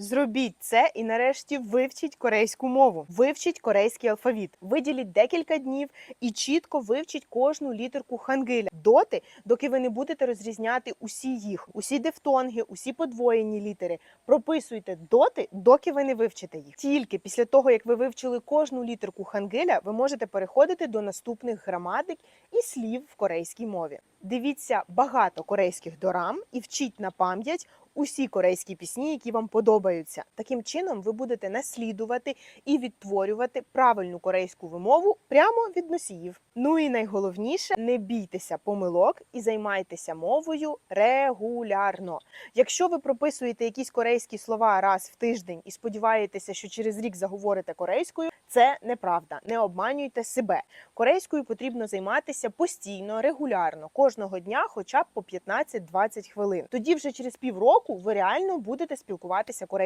Зробіть це і нарешті вивчіть корейську мову, вивчіть корейський алфавіт, виділіть декілька днів і чітко вивчіть кожну літерку хангиля доти, доки ви не будете розрізняти усі їх, усі дифтонги, усі подвоєні літери. Прописуйте доти, доки ви не вивчите їх. Тільки після того, як ви вивчили кожну літерку хангиля, ви можете переходити до наступних граматик і слів в корейській мові. Дивіться багато корейських дорам і вчіть на пам'ять усі корейські пісні, які вам подобаються. Таким чином ви будете наслідувати і відтворювати правильну корейську вимову прямо від носіїв. Ну і найголовніше, не бійтеся помилок і займайтеся мовою регулярно. Якщо ви прописуєте якісь корейські слова раз в тиждень і сподіваєтеся, що через рік заговорите корейською, це неправда. Не обманюйте себе. Корейською потрібно займатися постійно, регулярно, кожного дня, хоча б по 15-20 хвилин. Тоді вже через півроку ви реально будете спілкуватися корейською.